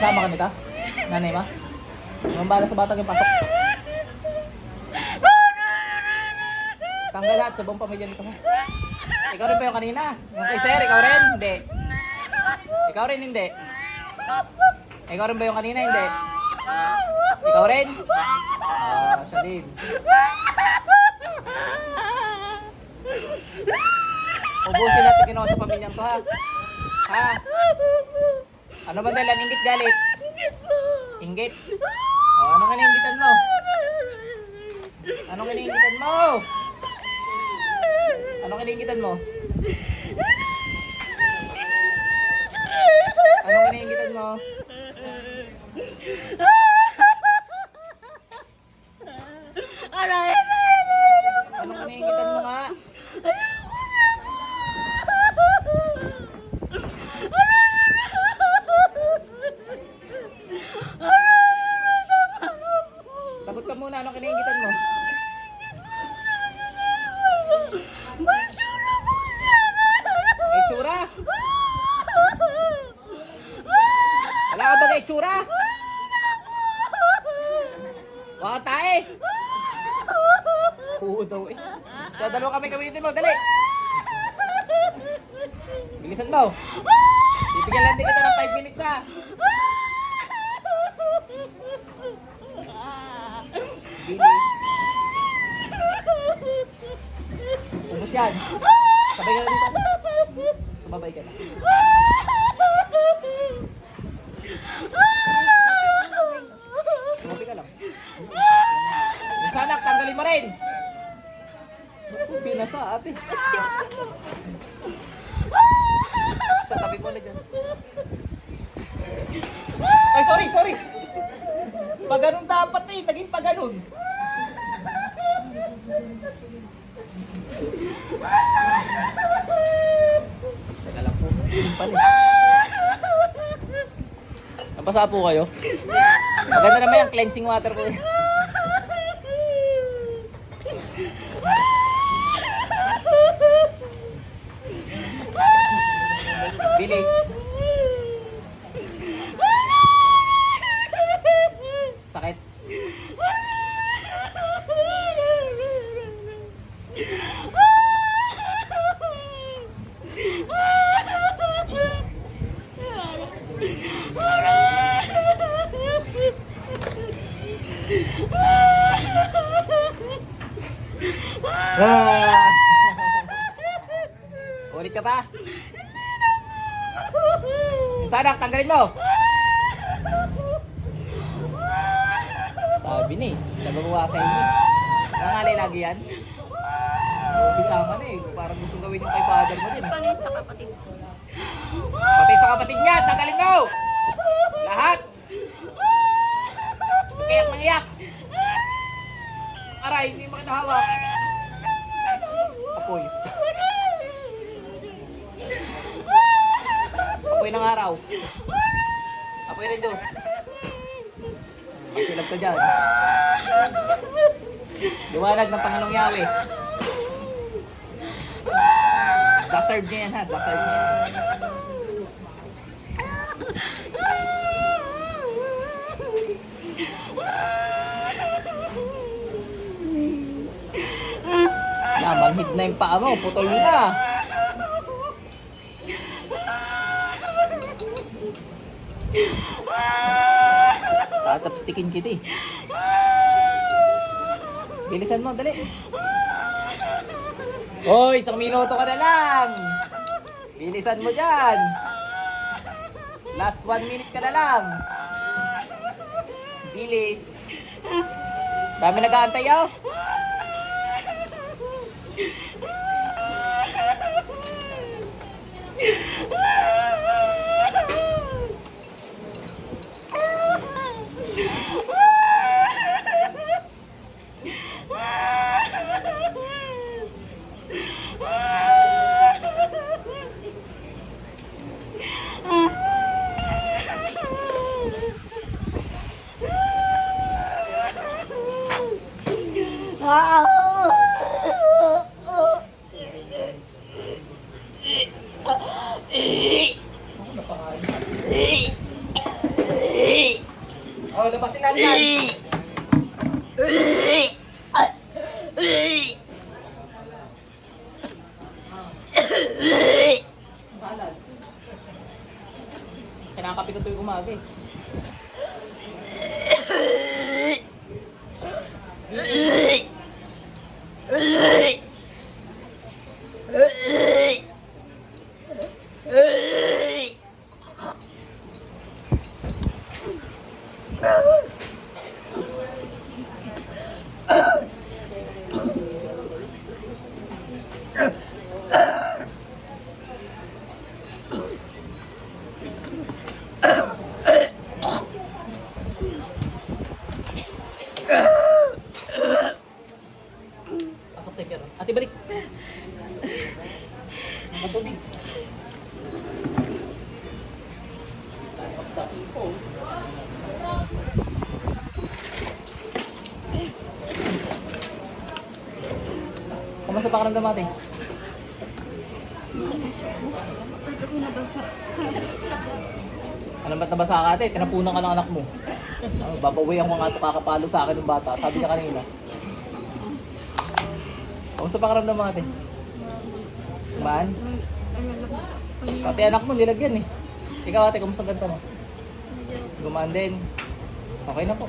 Kasama ka nito? Nanay mo? Mambala sa batang yung pasok. Tanggal lahat sa buong pamilya nito. Ikaw rin ba yung kanina? Yung kay Sir, ikaw rin? Hindi. Ikaw rin hindi. Ikaw rin ba yung kanina? Hindi. Ikaw rin? Ah, siya din. Ubusin natin ginawa sa pamilyang to ha. Ha? Ano ba dahil inggit galit? Inggit? O, ano nga nainggitan mo? Anong iniingitan mo? Anong iniingitan mo? Anong iniingitan mo? Wala ka ba kay tsura? Wala tae? Oo daw eh. Sa dalawa kami gamitin mo, dali. Bilisan mo. Bibigyan lang din kita ng 5 minutes ha. Bilis. Ubus yan. Sabay ka na dito. Sumabay ka na. Sumabi ka lang. Yung tanggalin mo rin. Pinasa ate. Sa tabi mo na dyan. Ay, sorry, sorry. Pag ganun dapat eh, naging pag ganun. Teka lang po. Napasa po kayo? Maganda naman yung cleansing water ko. Bilis. Sakit. Ah. Ulit ka pa. Sana, tanggalin mo. Sabi ni, nagawa sa inyo. Nangalay lagi yan. Bisama na eh. Parang gusto gawin yung kay father mo din. Paano yung sa kapatid ko? Pati sa kapatid niya, tanggalin mo! Lahat! Kayak nang iyak! Aray, hindi mo kinahawak. Apoy. Apoy ng araw. Apoy ng Diyos. Masilag ka dyan. Liwanag ng Panginoong Yahweh. Deserve niya yan ha, deserve niya yan. Na, manhid na yung paa mo, putol na. Tatapstikin kita eh. Bilisan mo, dali. Hoy, isang minuto ka na lang. Bilisan mo dyan. Last one minute ka na lang. Bilis. Dami nag-aantay oh. Wow! Oh, labasin natin yan. Kailangan kapitutoy umaga eh. Pasok sa pero. Ate balik. Matubig. Kamusta pakiramdam natin? Alam ba't nabasa ka ate? Tinapunan ka ng anak mo. Uh, babawi ang mga kakapalo sa akin ng bata. Sabi niya kanina. Kamusta pakiramdam mo ate? Kumaan? Pati anak mo nilagyan eh. Ikaw ate, kamusta ganito mo? Gumaan din. Okay na po.